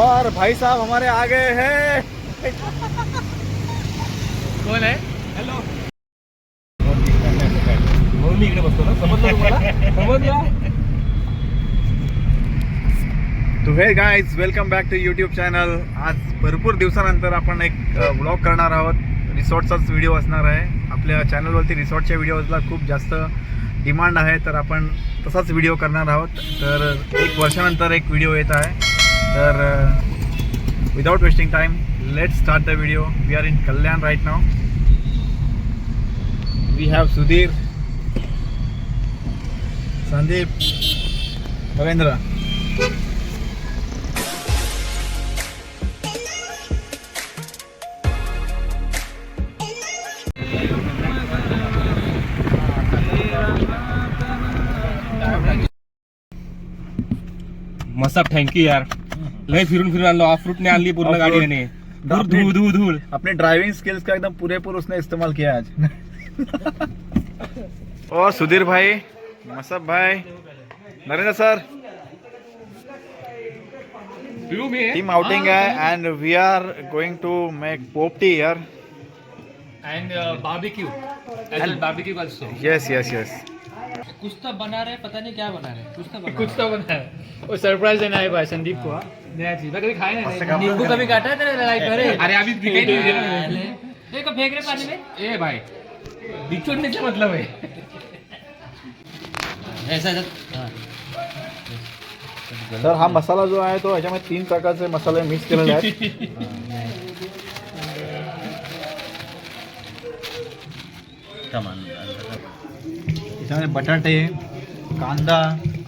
और भाई साहब हमारे आ गए हैं। कोण आहे हेलो म्हणून मी इकडे बसतो ना? समजलं तुम्हाला? समजलं? तो हे guys welcome back to YouTube channel आज भरपूर दिवसानंतर आपण एक ब्लॉग करणार आहोत. रिसॉर्टचाच व्हिडिओ असणार आहे. आपल्या चॅनलवरती रिसॉर्टच्या व्हिडिओजला खूप जास्त डिमांड आहे तर आपण तसाच व्हिडिओ करणार आहोत. तर एक वर्षानंतर एक व्हिडिओ येत आहे. तर without wasting time let start the video we are in Kalyan right now we have Sudhir Sandeep Ravindra मस्त थँक्यू यार. लय फिरून फिरून आणलो ऑफ़ रूटने आणली पूर्ण Off-road. गाडी याने धूळ धूळ धूळ धूळ अपने ड्राइविंग स्किल्स का एकदम पूरेपूर उसने इस्तेमाल किया आज। और सुधीर भाई मसब भाई नरेंद्र सर। मी टीम आउटिंग है and we are going to make popti here and barbecue as barbecue also yes yes yes कुछ तो बना रहे पता नहीं क्या बना रहे। कुछ तो बना कुछ तो बना है वो सरप्राइज देना है भाई संदीप को? नया चीज। कभी नहीं। का- नींबू कभी काटा है तेरे लाइफ अरे अरे अभी दिखाई नहीं दे रहा। देखो फेंक रहे पानी में। ए भाई बिछोडने का मतलब है? ऐसा सर हा मसाला जो आहे तो ह्याच्यामध्ये तीन प्रकारचे मसाले मिक्स केलेले आहेत. त्याच्यामध्ये बटाटे कांदा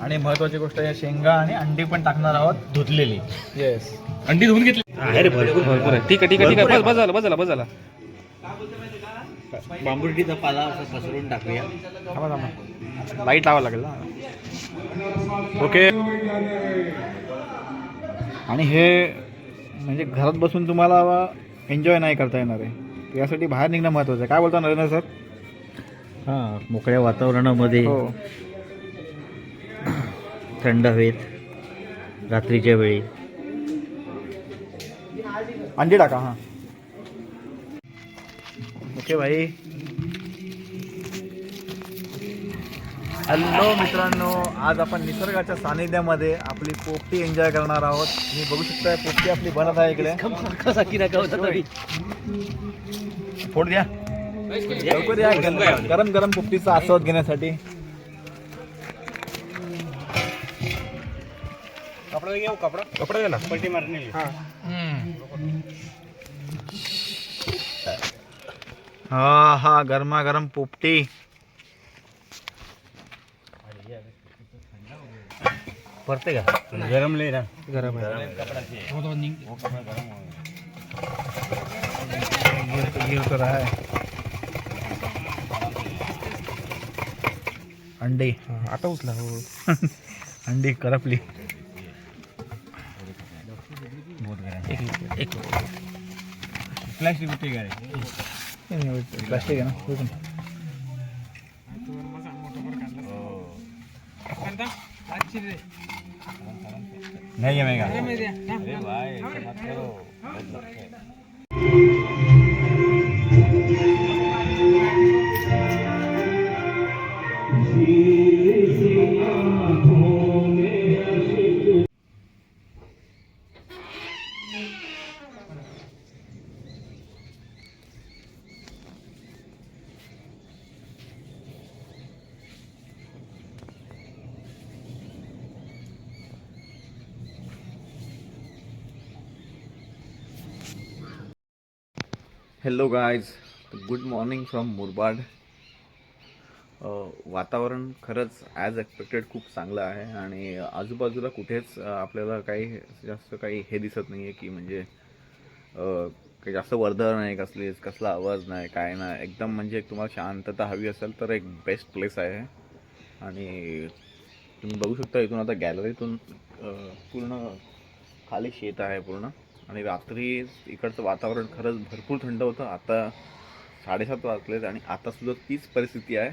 आणि महत्वाची गोष्ट आहे शेंगा आणि अंडी पण टाकणार आहोत. धुतलेली. येस अंडी धुवून घेतली. आहे रे भरपूर भरपूर आहे. ठीक आहे ठीक आहे ठीक आहे. बस बस झालं बस झालं बस झालं. बांबुर्डीचा पाला असं पसरून टाकूया. थांबा थांबा. लाइट लावावं लागेल ना. ओके आणि हे म्हणजे घरात बसून तुम्हाला एन्जॉय नाही करता येणार आहे. यासाठी बाहेर निघणं महत्त्वाचं आहे. काय बोलता नरेंद्र सर? हां मोकळ्या वातावरणामध्ये हो. थंड हवेत रात्रीच्या वेळी. अंडी टाका हां. ओके भाई. हॅलो मित्रांनो आज आपण निसर्गाच्या सानिध्यामध्ये आपली पोपटी एन्जॉय करणार आहोत. तुम्ही बघू शकता पोपटी आपली बनत आहे इकडे. फोड द्या. लवकर या गरम- गरम गरम पोपटीचा आस्वाद घेण्यासाठी. कपडा घेऊ कपडा? कपडा घ्या ना. पलटी मारणे हा. हा गरमा गरम पोपटी. पडते का? गरम लई ना. गरम आहे. गिर तो गिर तो रहा. है अंडी. हा, आता उचला हो. अंडी करपली. एक प्लास्टिक होते का प्लास्टिक आहे ना उचल. नाही जमेगा hello guys good morning from Murbad वातावरण खरंच ॲज एक्सपेक्टेड खूप चांगलं आहे आणि आजूबाजूला कुठेच आपल्याला काही जास्त काही हे दिसत नाही आहे की म्हणजे काही जास्त वर्दळ नाही कसली कसला आवाज नाही काय नाही. एकदम म्हणजे तुम्हाला शांतता हवी असेल तर एक बेस्ट प्लेस आहे. आणि तुम्ही बघू शकता इथून आता गॅलरीतून पूर्ण खाली शेत आहे पूर्ण. आणि रात्री इकडचं वातावरण खरंच भरपूर थंड होतं. आता साडेसात वाजलेत आणि आतासुद्धा तीच परिस्थिती आहे.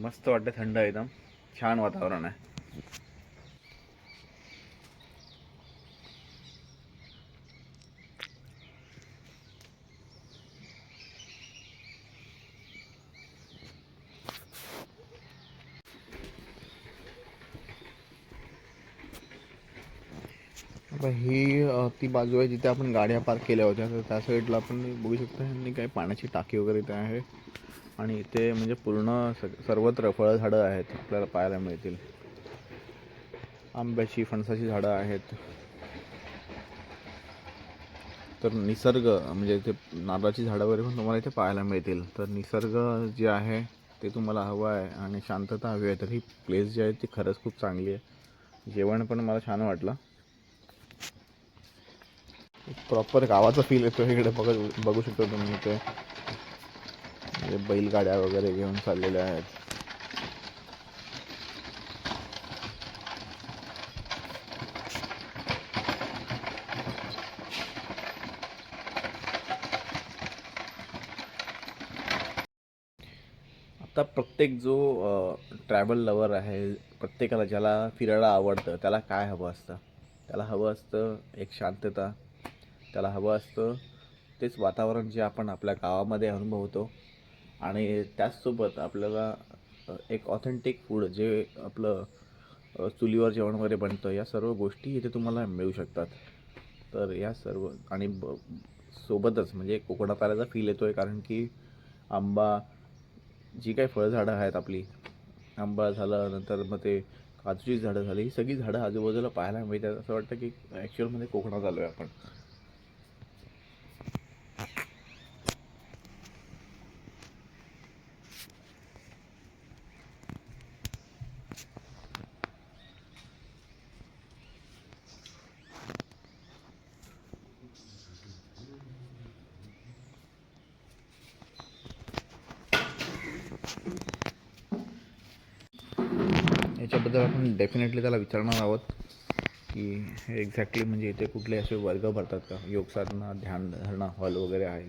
मस्त वाटते थंड एकदम. छान वातावरण आहे आता ही अ, ती बाजू आहे जिथे आपण गाड्या पार्क केल्या होत्या. तर त्या साईडला आपण बघू शकतो यांनी काही पाण्याची टाकी वगैरे इथे आहे. आणि इथे म्हणजे पूर्ण स- सर्वत्र फळझाडं आहेत. आपल्याला पाहायला मिळतील. आंब्याची फणसाची झाडं आहेत. तर निसर्ग म्हणजे इथे नारळाची झाडं वगैरे पण तुम्हाला इथे पाहायला मिळतील. तर निसर्ग जे आहे ते तुम्हाला हवं आहे आणि शांतता हवी आहे. तर ही प्लेस जी आहे ती खरंच खूप चांगली आहे. जेवण पण मला छान वाटलं. प्रॉपर गावाचा फील येतो इकडे बघ बघू शकतो तुम्ही ते म्हणजे बैलगाड्या वगैरे घेऊन चाललेल्या आहेत. आता प्रत्येक जो ट्रॅव्हल लवर आहे प्रत्येकाला ज्याला फिरायला आवडतं त्याला काय हवं असतं? त्याला हवं असतं एक शांतता त्याला हवं असतं. तेच वातावरण जे आपण आपल्या गावामध्ये अनुभवतो. आणि त्याचसोबत आपल्याला एक ऑथेंटिक फूड जे आपलं चुलीवर जेवण वगैरे बनतं या सर्व गोष्टी इथे तुम्हाला मिळू शकतात. तर या सर्व आणि ब सोबतच म्हणजे कोकणात आल्याचा फील येतो आहे कारण की आंबा जी काही फळझाडं आहेत आपली आंबा झालं नंतर मग ते काजूची झाडं झाली ही सगळी झाडं आजूबाजूला पाहायला मिळतात. असं वाटतं की ॲक्च्युअलमध्ये कोकणात आलो आहे आपण. तर आपण डेफिनेटली त्याला विचारणार आहोत की एक्झॅक्टली म्हणजे इथे कुठले असे वर्ग भरतात का? योग साधना ध्यान धारणा हॉल वगैरे आहे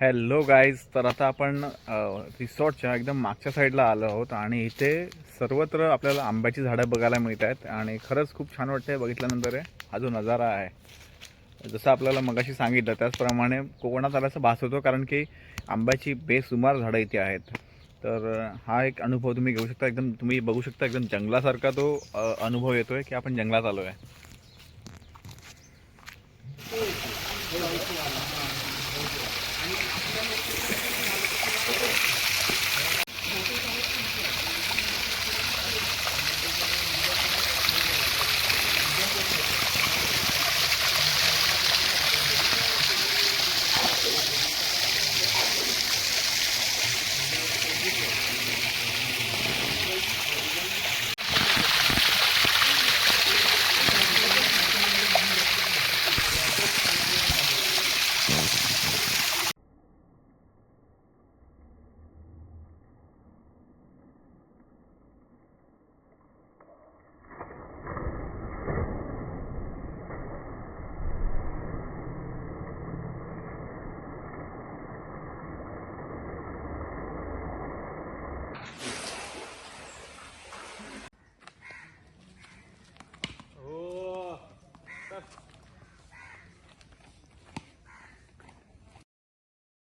हॅलो गाईज तर आता आपण रिसॉर्टच्या एकदम मागच्या साईडला आलो आहोत आणि इथे सर्वत्र आपल्याला आंब्याची झाडं बघायला मिळत आहेत आणि खरंच खूप छान वाटतंय बघितल्यानंतर. हा जो नजारा आहे. जसं आपल्याला मगाशी सांगितलं त्याचप्रमाणे कोकणात आल्याचं भास होतो कारण की आंब्याची बेसुमार झाडं इथे आहेत. तर हा एक अनुभव तुम्ही घेऊ शकता. एकदम तुम्ही बघू शकता एकदम जंगलासारखा तो अनुभव येतो आहे की आपण जंगलात आलो आहे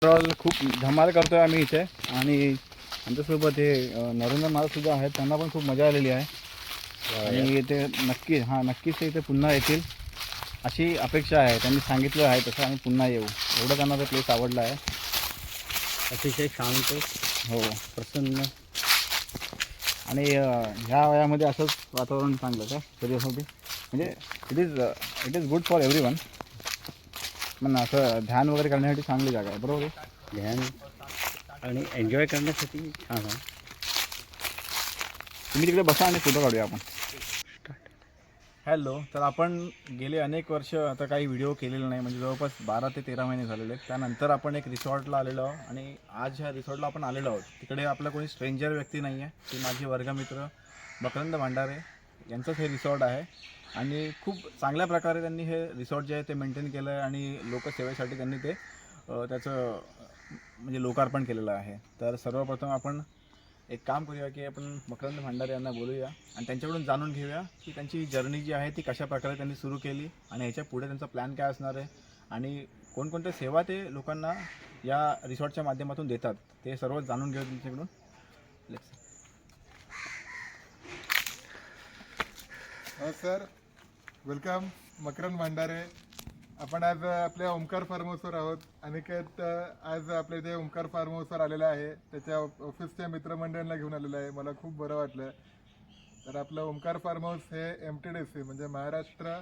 खूप धमाल करतोय आम्ही इथे. आणि आमच्यासोबत हे नरेंद्र महाराज सुद्धा आहेत. त्यांना पण खूप मजा आलेली आहे. आणि ते नक्की हां नक्कीच ते इथे पुन्हा येतील. अशी अपेक्षा आहे. त्यांनी सांगितलं आहे तसं आम्ही पुन्हा येऊ. एवढं त्यांना ते प्लेस आवडला आहे. अतिशय शांत हो. प्रसन्न. आणि ह्या वयामध्ये असंच वातावरण चांगलं का? शरीरासाठी म्हणजे it is it is good for everyone पण असं ध्यान वगैरे करण्यासाठी चांगली जागा आहे बरोबर आहे? ध्यान आणि एन्जॉय करण्यासाठी छान आहे. तुम्ही तिकडे बसा आणि फोटो काढूया आपण. हॅलो तर आपण गेले अनेक वर्ष आता काही व्हिडिओ केलेले नाही म्हणजे जवळपास बारा ते तेरा महिने झालेले आहेत. त्यानंतर आपण एक रिसॉर्टला आलेलो आहोत आणि आज ह्या रिसॉर्टला आपण आलेलो आहोत. तिकडे आपला कोणी स्ट्रेंजर व्यक्ती नाही आहे ती माझे वर्गमित्र मकरंद भांडारे यांचंच हे रिसॉर्ट आहे. आणि खूप चांगल्या प्रकारे त्यांनी हे रिसॉर्ट जे आहे ते मेंटेन केलं आहे आणि लोकसेवेसाठी त्यांनी ते त्याचं म्हणजे लोकार्पण केलेलं आहे. तर सर्वप्रथम आपण एक काम करूया की आपण मकरंद भांडारे यांना बोलूया आणि त्यांच्याकडून जाणून घेऊया की त्यांची जर्नी जी आहे ती कशा प्रकारे त्यांनी सुरू केली आणि ह्याच्या पुढे त्यांचा प्लॅन काय असणार आहे आणि कोणकोणत्या सेवा ते लोकांना या रिसॉर्टच्या माध्यमातून देतात ते सर्व जाणून घेऊ त्यांच्याकडून. हो सर. वेलकम मकरन भांडारे. आपण आज आपल्या ओमकार फार्म हाऊसवर आहोत. अनिकेत आज आपल्या इथे ओमकार फार्म हाऊसवर आलेला आहे त्याच्या ऑफिसच्या मित्रमंडळींना घेऊन आलेला आहे. मला खूप बरं वाटलं. तर आपलं ओमकार फार्म हाऊस हे एम टी डी सी म्हणजे Maharashtra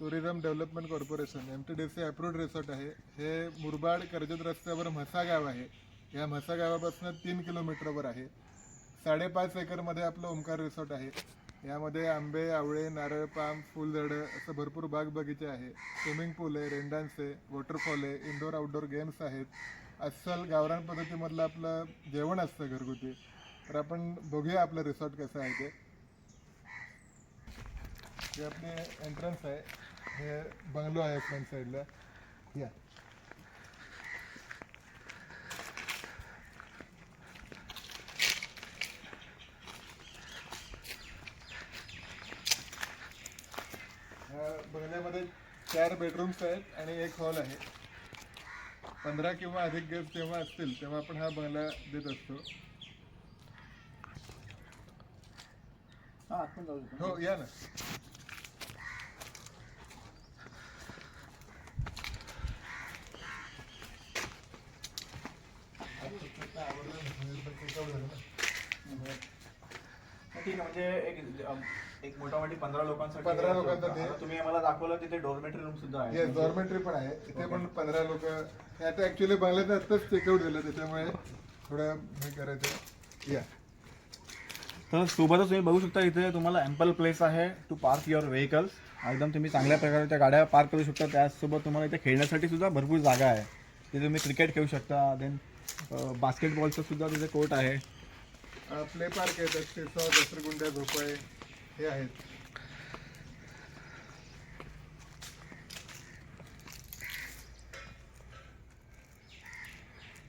tourism development corporation M T D C approved resort आहे. हे मुरबाड कर्जत रस्त्यावर म्हसा गाव आहे. या म्हसा गावापासून तीन किलोमीटरवर आहे. साडेपाच एकरमध्ये आपलं ओमकार रिसॉर्ट आहे. यामध्ये आंबे आवळे नारळ पाम फुलझाडं असं भरपूर बाग बगीचे आहे. स्विमिंग पूल आहे रेनडान्स आहे वॉटरफॉल आहे इंडोर आउटडोर गेम्स आहेत. अस्सल गावरान पद्धतीमधलं आपलं जेवण असतं घरगुती. तर आपण बघूया आपलं रिसॉर्ट कसं आहे ते. हे आपले एंट्रन्स आहे. हे बंगलो आहे फ्रंट साईडला या ह्या बंगल्यामध्ये चार बेडरूम्स आहेत आणि एक हॉल आहे. पंधरा किंवा अधिक गेस्ट जेव्हा असतील तेव्हा आपण हा बंगला देत असतो. हो या ना. ठीक आहे म्हणजे एक एक मोठामोठी पंधरा लोकांसाठी 15 लोकांसाठी. आता तुम्ही मला दाखवलं तिथे डॉर्मेटरी रूम सुद्धा आहे. येस डॉर्मेटरी पण आहे. इथे पण पंधरा लोक आता ऍक्च्युली बंगल्यात आत्ताच चेकआउट झालं त्याच्यामुळे थोडं हे करायचं. या. तर सोबतच तुम्ही बघू शकता इथे तुम्हाला अँपल प्लेस आहे टू पार्क युअर व्हेकल्स एकदम तुम्ही चांगल्या प्रकारच्या गाड्या पार्क करू शकता. त्याचसोबत तुम्हाला इथे खेळण्यासाठी सुद्धा भरपूर जागा आहे. तिथे तुम्ही क्रिकेट खेळू शकता. देन बास्केटबॉलचं सुद्धा तिथे कोर्ट आहे. प्ले पार्क आहे त्यात शिरसाव घसरगुंड्या झोपाळे हे आहेत.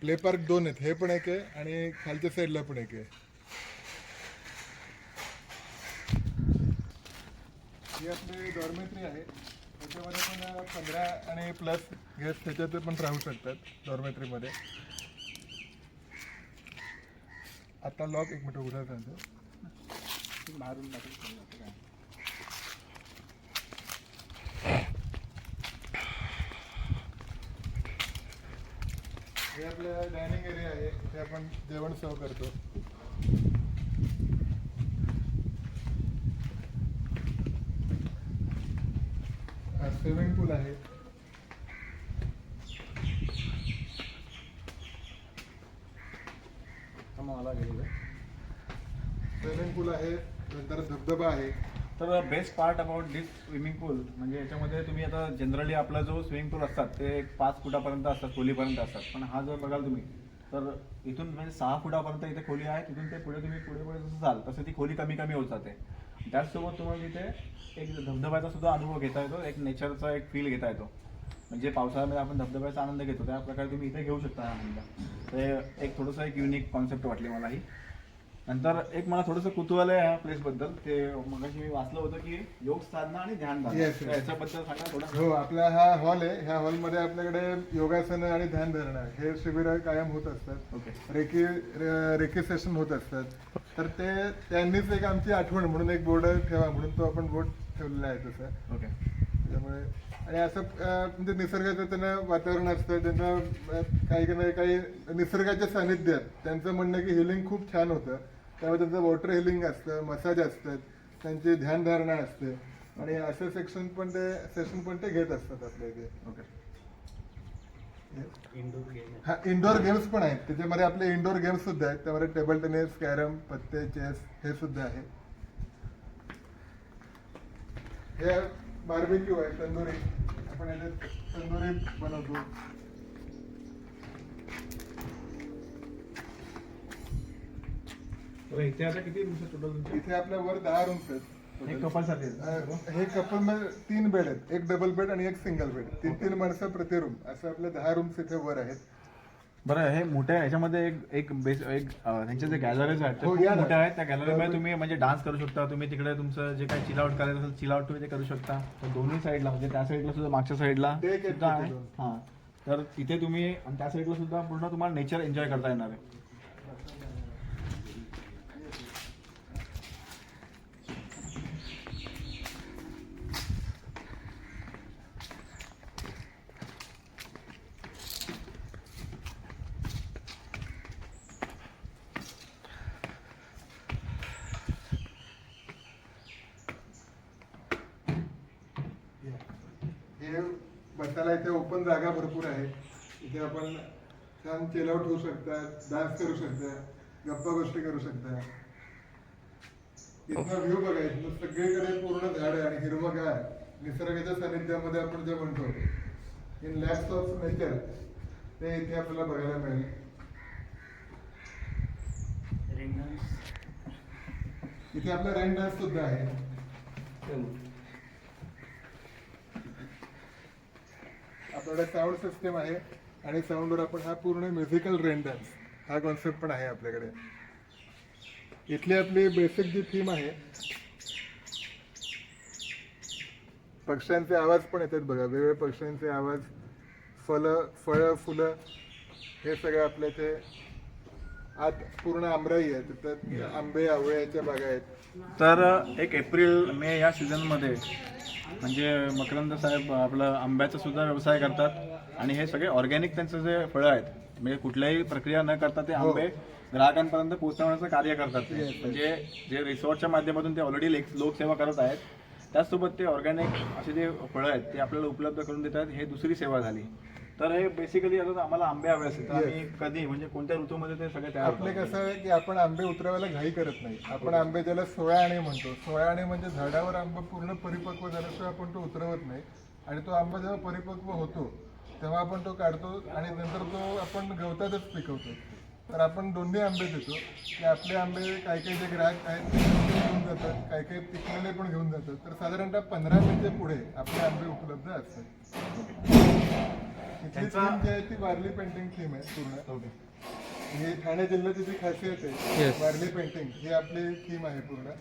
प्ले पार्क दोन आहेत. हे पण एक आहे आणि खालच्या साईडला पण एक आहे. ही आपली डॉर्मेटरी आहे. त्याच्यामध्ये पण पंधरा आणि प्लस गेस्ट त्याच्यात पण राहू शकतात डॉर्मेटरीमध्ये आता लॉक एक मिनिट उघडा सांगतो हे आपलं डायनिंग एरिया आहे. इथे आपण जेवण सर्व करतो. स्विमिंग पूल आहे. स्विमिंग पूल आहे. नंतर धबधबा आहे. तर best part about this swimming pool म्हणजे याच्यामध्ये तुम्ही आता जनरली आपला जो स्विमिंग पूल असतात ते एक पाच फुटापर्यंत असतात खोलीपर्यंत असतात. पण हा जर बघाल तुम्ही तर इथून म्हणजे सहा फुटापर्यंत इथे खोली आहे तिथून ते पुढे तुम्ही पुढे पुढे जसं जाल तसं ती खोली कमी कमी होत जाते. त्याचसोबत तुम्हाला तिथे एक धबधब्याचा सुद्धा अनुभव घेता येतो एक नेचरचा एक फील घेता येतो. म्हणजे पावसाळ्यामध्ये आपण धबधब्याचा आनंद घेतो त्या प्रकारे तुम्ही इथे घेऊ शकता आनंद. ते एक थोडंसं एक युनिक कॉन्सेप्ट वाटली मला ही नंतर एक मला थोडंसं कुतूहल आहे ह्या प्लेस बद्दल. ते मगाशी मी वाचलं होतं की योग साधना आणि ध्यान Yes, yes. याच्याबद्दल सांगा थोडं. हो आपला हा हॉल आहे. ह्या हॉलमध्ये आपल्याकडे योगासन आणि ध्यान धारणा हे शिबिर कायम होत असतात. ओके. रेकी रे- रेकी सेशन होत असतात. तर ते त्यांनीच एक आमची आठवण म्हणून एक बोर्ड ठेवा म्हणून तो आपण बोर्ड ठेवलेला आहे तसं. ओके. त्यामुळे आणि असं अं, म्हणजे निसर्गाचं त्यांना वातावरण असतं. त्यांना अं, काही काही काही निसर्गाच्या सानिध्यात त्यांचं म्हणणं की हिलिंग खूप छान होतं. त्यामुळे त्यांचं वॉटर हिलिंग असतं मसाज असतात त्यांची ध्यानधारणा असते. आणि असं सेक्शन पण ते सेशन पण ते घेत असतात आपल्या इथे. ओके. इंडोर गेम हा इंडोर गेम्स पण आहेत. त्याच्यामध्ये आपले इंडोर गेम्स सुद्धा आहेत. त्यामध्ये टेबल टेनिस कॅरम पत्ते चेस हे सुद्धा आहे. हे बार्बिक्यू आहे तंदुरी. आपण याच्यात तंदुरी बनवतो. इथे आता किती रूम्स आहेत टोटल तुमचे? इथे आपल्या वर दहा रूम्स आहेत अं, हे कपलमध्ये तीन बेड आहेत. एक डबल बेड आणि एक सिंगल बेड तीन तीन माणसं प्रति रूम असं आपल्या दहा रूम्स इथे वर आहेत. बरं हे मोठ्या ह्याच्यामध्ये एक एक बेस एक अं, त्यांचे जे गॅलरीज आहेत ते हो, खूप या ना. मोठ्या आहेत. त्या गॅलरीमध्ये तुम्ही म्हणजे डान्स करू शकता. तुम्ही तिकडे तुमचं जे काही चिल आउट करायचं असेल चिल आउट तुम्ही ते करू शकता. तर दोन्ही साईडला म्हणजे त्या साईडला सुद्धा मागच्या साईडला ते एक आहेत सुद्धा आहे. दोन. हां. तर तिथे तुम्ही आणि त्या साईडला सुद्धा पूर्ण तुम्हाला नेचर एन्जॉय करता येणार आहे. बसायला इथे ओपन जागा भरपूर आहे. इथे आपण छान चिल आउट होऊ शकता डान्स करू शकता गप्पा गोष्टी करू शकता. इथनं व्ह्यू बघा इथनं सगळीकडे पूर्ण झाड आहे आणि हिरवगार निसर्गाच्या सानिध्यामध्ये आपण जे म्हणतो इन लॅक्स ऑफ नेचर ते इथे आपल्याला बघायला मिळेल. इथे आपला रेन डान्स सुद्धा आहे. आपल्याकडे साऊंड सिस्टीम आहे आणि साऊंडवर आपण हा पूर्ण म्युझिकल रेंडन्स हा कॉन्सेप्ट पण आहे आपल्याकडे. इथली आपली बेसिक जी थीम आहे पक्ष्यांचे आवाज पण येतात बघा. वेगवेगळे पक्ष्यांचे आवाज फलं फळं फुलं हे सगळं आपल्या इथे आत पूर्ण आमराई आहे. तिथं आंबे आवळ्याच्या बागा आहेत. तर एक एप्रिल मे या सीझनमध्ये म्हणजे मकरंद साहेब आपलं आंब्याचा सुद्धा व्यवसाय करतात आणि हे सगळे ऑर्गॅनिक त्यांचे जे फळं आहेत म्हणजे कुठल्याही प्रक्रिया न करता ते आंबे ग्राहकांपर्यंत पोहोचवण्याचं कार्य करतात ते. म्हणजे जे रिसॉर्टच्या माध्यमातून ते ऑलरेडी लोकसेवा करत आहेत त्याचसोबत ते ऑर्गॅनिक असे जे फळं आहेत ते आपल्याला उपलब्ध करून देतात हे दुसरी सेवा झाली. तर हे बेसिकली आता आम्हाला आंबे हवे असतील. तर आम्ही कधी म्हणजे कोणत्या ऋतूमध्ये ते सगळे तयार आपले? कसं आहे की आपण आंबे उतरवायला घाई करत नाही. आपण आंबे ज्याला सोळा आणे म्हणतो. सोळा आणे म्हणजे झाडावर आंबा पूर्ण परिपक्व झाल्याशिवाय आपण तो उतरवत नाही. आणि तो आंबा जेव्हा परिपक्व होतो तेव्हा आपण तो काढतो आणि नंतर तो आपण गवतातच पिकवतो. तर आपण दोन्ही आंबे देतो. की आपले आंबे काही काही जे ग्राहक आहेत ते घेऊन जातात. काही काही पिकलेले पण घेऊन जातात. तर साधारणतः पंधरा मिनिटे पुढे आपले आंबे उपलब्ध असतात. इथली थीम जी आहे ती वारली पेंटिंग थीम आहे पूर्ण. ही ठाणे जिल्ह्याची जी खासियत आहे वारली पेंटिंग ही आपली थीम आहे पूर्ण.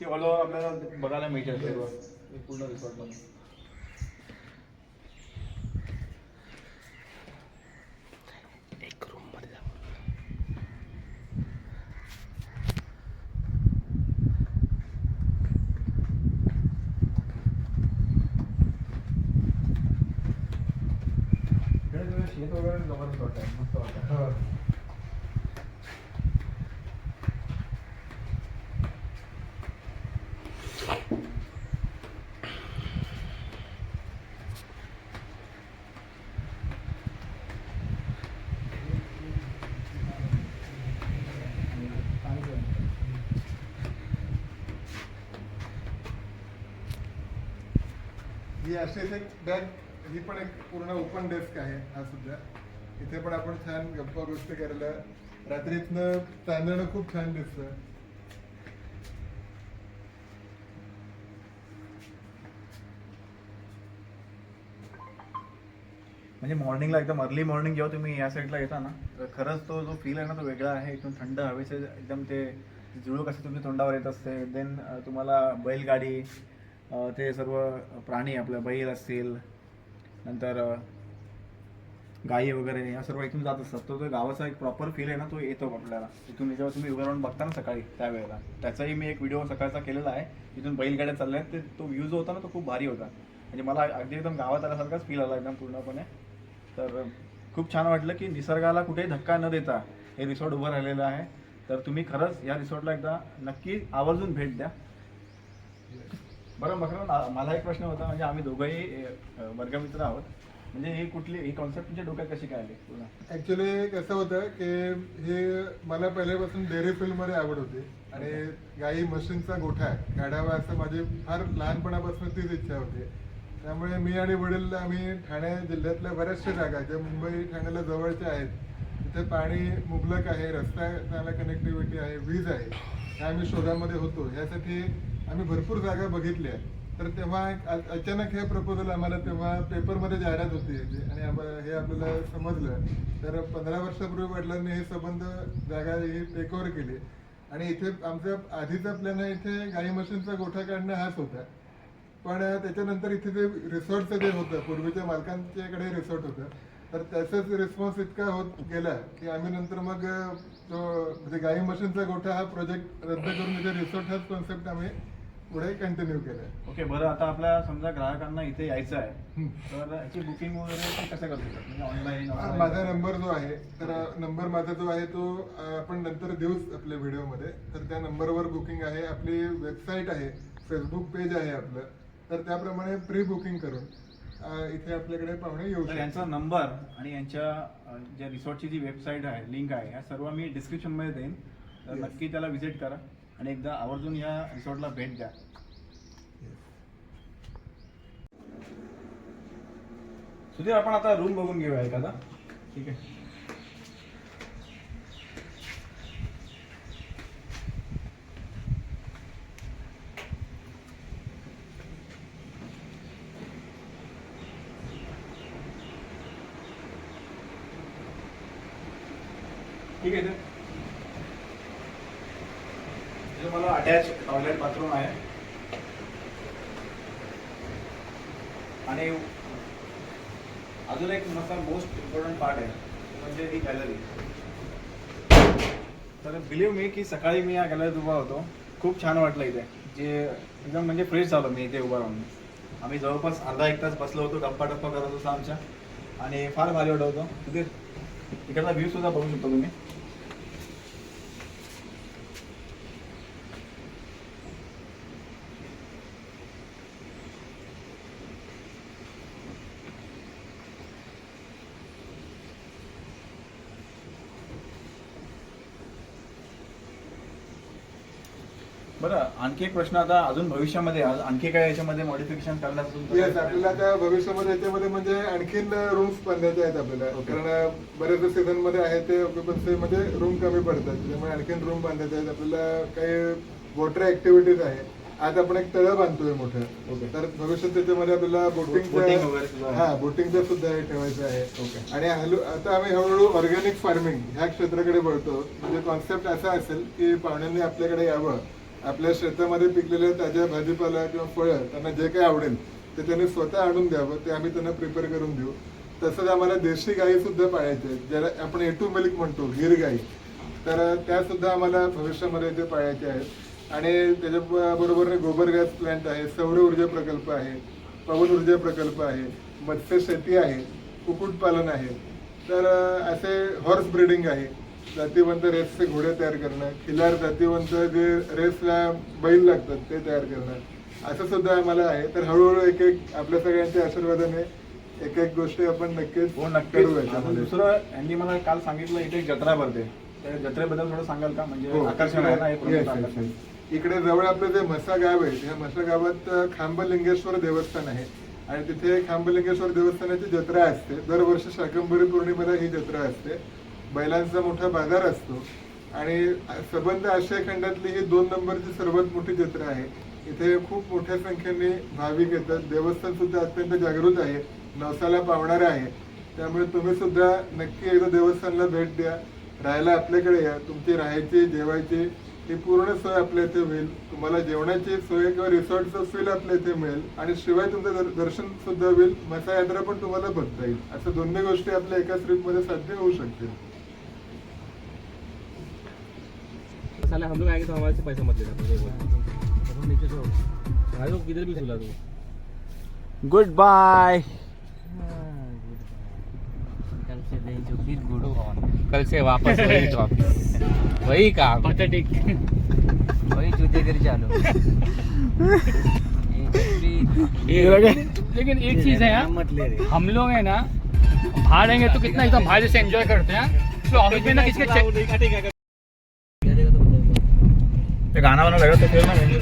ती ऑल ओव्हर आपल्याला बघायला मिळते. पूर्ण रिसॉर्टमध्ये शेत वगैरे जबरदस्त वाटतं मस्त वाटतं हो. ही अशी एक बॅग ही पण एक पूर्ण ओपन डेस्क आहे हा सुद्धा तिथे पण आपण छान गप्पा गोष्ट करायला रात्रीतनं चांदणं खूप छान दिसतं. म्हणजे मॉर्निंगला एकदम अर्ली मॉर्निंग जेव्हा तुम्ही या साईडला येता ना तर खरंच तो जो फील आहे ना तो वेगळा आहे. एकदम थंड हवेचे एकदम ते जुळूक असं तुमच्या तोंडावर येत असते. देन तुम्हाला बैलगाडी ते सर्व प्राणी आपलं बैल असतील. नंतर गायी वगैरे या सर्व इथून जात असतात. तो जो गावाचा एक प्रॉपर फील आहे ना तो येतो आपल्याला. इथून जेव्हा तुम्ही उभं राहून बघता ना सकाळी त्यावेळेला. त्याचाही मी एक व्हिडिओ सकाळचा केलेला आहे. इथून बैलगाड्या चालल्या आहेत ते तो व्ह्यू जो होता ना तो खूप भारी होता. म्हणजे मला अगदी एकदम गावात आल्यासारखाच फील आला एकदम पूर्णपणे. तर खूप छान वाटलं की निसर्गाला कुठेही धक्का न देता हे रिसॉर्ट उभं राहिलेलं आहे. तर तुम्ही खरंच या रिसॉर्टला एकदा नक्की आवर्जून भेट द्या. बरं मकरंद मला एक प्रश्न होता म्हणजे आम्ही दोघंही वर्गमित्र आहोत. म्हणजे ही कुठली ही कॉन्सेप्ट तुमच्या डोक्यात कशी काय आली पूर्ण? ऍक्च्युली कसं होतं की हे मला पहिल्यापासून डेअरी फील्डमध्ये आवड होती. आणि गाई म्हशींचा गोठा गाडावा असं माझी फार लहानपणापासून तीच इच्छा होती. त्यामुळे मी आणि वडील आम्ही ठाणे जिल्ह्यातल्या बऱ्याचशा जागा ज्या मुंबई ठाण्याला जवळच्या आहेत तिथे पाणी मुबलक आहे रस्ता चांगला कनेक्टिव्हिटी आहे वीज आहे ह्या आम्ही शोधामध्ये होतो. ह्यासाठी आम्ही भरपूर जागा बघितल्या. तर तेव्हा अचानक हे प्रपोजल आम्हाला तेव्हा पेपरमध्ये जाहिरात होती याची. आणि हे आपल्याला समजलं. तर पंधरा वर्षापूर्वी वडिलांनी हे संबंध जागा ही टेकओव्हर केली. आणि इथे आमचा आधीचा प्लॅन आहे इथे गाई म्हशींचा गोठा काढणं हाच होता. पण त्याच्यानंतर इथे जे रिसॉर्टचं जे होतं पूर्वीच्या मालकांच्याकडे रिसॉर्ट होतं. तर त्याचाच रिस्पॉन्स इतका होत गेला की आम्ही नंतर मग तो म्हणजे गाई मशीनचा गोठा हा प्रोजेक्ट रद्द करून इथे रिसॉर्ट हाच कॉन्सेप्ट आम्ही पुढे कंटिन्यू केला ओके बरं आता आपल्या समजा ग्राहकांना इथे यायचं आहे तर याची बुकिंग वगैरे ते कसं म्हणजे ऑनलाईन माझा नंबर जो आहे तर नंबर माझा जो आहे तो अं, आपण नंतर देऊच आपल्या व्हिडिओमध्ये तर त्या नंबरवर बुकिंग आहे आपली वेबसाईट आहे फेसबुक पेज आहे आपलं. तर त्याप्रमाणे प्री बुकिंग करून अ, इथे आपल्याकडे पाहुणे येऊ तर शकतात. यांचा नंबर आणि यांच्या अ, ज्या रिसॉर्टची जी वेबसाईट आहे लिंक आहे ह्या सर्व मी डिस्क्रिप्शनमध्ये देईन. तर Yes. नक्की त्याला व्हिजिट करा. आणि एकदा आवर्जून या रिसॉर्टला भेट द्या. सुधीर आपण आता रूम बघून घेऊया एखादा. ठीक आहे. ठीक आहे इथे इथे मला अटॅच टॉयलेट बाथरूम आहे. आणि अजून एक मस्त मोस्ट इम्पॉर्टंट पार्ट आहे म्हणजे ही गॅलरी तर बिलीव मी की सकाळी मी या गॅलरीत उभा होतो. खूप छान वाटलं इथे. जे एकदम म्हणजे फ्रेश झालो मी इथे उभा राहून. आम्ही जवळपास अर्धा एक तास बसलो होतो गप्पा टप्पा करत होतो आमच्या. आणि फार भारी वाटत होतं. तिथे इकडचा व्ह्यू सुद्धा बघू शकतो तुम्ही. बरं आणखी एक प्रश्न आता अजून भविष्यामध्ये आणखी काय याच्यामध्ये मॉडिफिकेशन येस आपल्याला त्या भविष्यामध्ये याच्यामध्ये म्हणजे आणखीन रूम्स बांधायचे आहेत आपल्याला. Okay. कारण बरेच सीझनमध्ये आहे ते ऑक्युपन्सी मध्ये रूम कमी पडतात. त्याच्यामुळे आणखीन रूम बांधायचे आहेत. आपल्याला काही वॉटर ऍक्टिव्हिटीज आहे. आज आपण एक तळं बांधतोय मोठं. Okay. तर भविष्यात त्याच्यामध्ये आपल्याला Boating वगैरे सुद्धा बोटिंगचं आहे. हा बोटिंगचं सुद्धा हे ठेवायचं आहे. आणि हॅलो आता आम्ही हळूहळू ऑर्गॅनिक फार्मिंग ह्या क्षेत्राकडे वळतो. म्हणजे कॉन्सेप्ट असा असेल की पाहुण्यांनी आपल्याकडे यावं. आपल्या शेतामध्ये पिकलेल्या ताज्या भाजीपाला किंवा फळं त्यांना जे काही आवडेल ते त्यांनी स्वतः आणून द्यावं ते आम्ही त्यांना प्रिपेअर करून देऊ. तसंच आम्हाला देशी गायी सुद्धा पाळायच्या आहेत ज्याला आपण एटू मिल्क म्हणतो गिर गाई. तर त्या सुद्धा आम्हाला भविष्यामध्ये ते पाळायच्या आहेत. आणि त्याच्या बरोबर गोबर गॅस प्लांट आहे सौर ऊर्जा प्रकल्प आहे पवन ऊर्जा प्रकल्प आहे मत्स्य शेती आहे कुक्कुटपालन आहे. तर असे हॉर्स ब्रीडिंग आहे. जातीवंत रेसचे घोडे तयार करणं खिलार जातीवंत जे रेसला बैल लागतात ते तयार करणं असं सुद्धा आम्हाला आहे. तर हळूहळू एक एक आपल्या सगळ्यांच्या आशीर्वादाने एक एक गोष्टी आपण नक्कीच हो याच्यामध्ये. दुसरं यांनी मला काल सांगितलं इथे एक जत्रा भरते त्या जत्रेबद्दल थोडं सांगाल का? म्हणजे हो, आकर्षण आहे ना हे प्रमुख आकर्षण. इकडे जवळ आपलं जे म्हसा गाव आहे त्या म्हसा गावात खांबलिंगेश्वर देवस्थान आहे. आणि तिथे खांबलिंगेश्वर देवस्थानाची जत्रा असते. दरवर्षी शाकंभरी पौर्णिमेला ही जत्रा असते. बैलांचा मोठा बाजार असतो. आणि सबंध आशिया खंडातली ही दोन नंबरची सर्वात मोठी जत्रा आहे. इथे खूप मोठ्या संख्येने भाविक येतात. देवस्थान सुद्धा अत्यंत जागृत आहे. नवसाला पावणारं आहे. त्यामुळे तुम्ही सुद्धा नक्की एकदा देवस्थानला भेट द्या. राहायला आपल्याकडे या. तुमची राहायची जेवायची ही पूर्ण सोय आपल्या इथे होईल. तुम्हाला जेवणाची सोय किंवा रिसॉर्टचं फील आपल्या इथे मिळेल. आणि शिवाय तुमचं दर्शन सुद्धा होईल. मसा यात्रा पण तुम्हाला बघता येईल. असं दोन्ही गोष्टी आपल्या एकाच ट्रिपमध्ये साध्य होऊ शकतील. साले हम लोग आएँगे तो हमारे से पैसा मत लेना भाई लोग किधर भी सुला तू गुड बाय कल से नहीं जो फिर गुड़ो ऑन कल से वापस वही तो वापस वही काम। पथेटिक वही जूते कर चालू। लेकिन एक चीज़ है यार मत ले रे हम लोग है ना रहेंगे तो कितना एकदम बाहर जैसे एंजॉय करते हैं। तो ऑफ़िस में ना किसी के check- ते गाणं वाला लागलं ते ना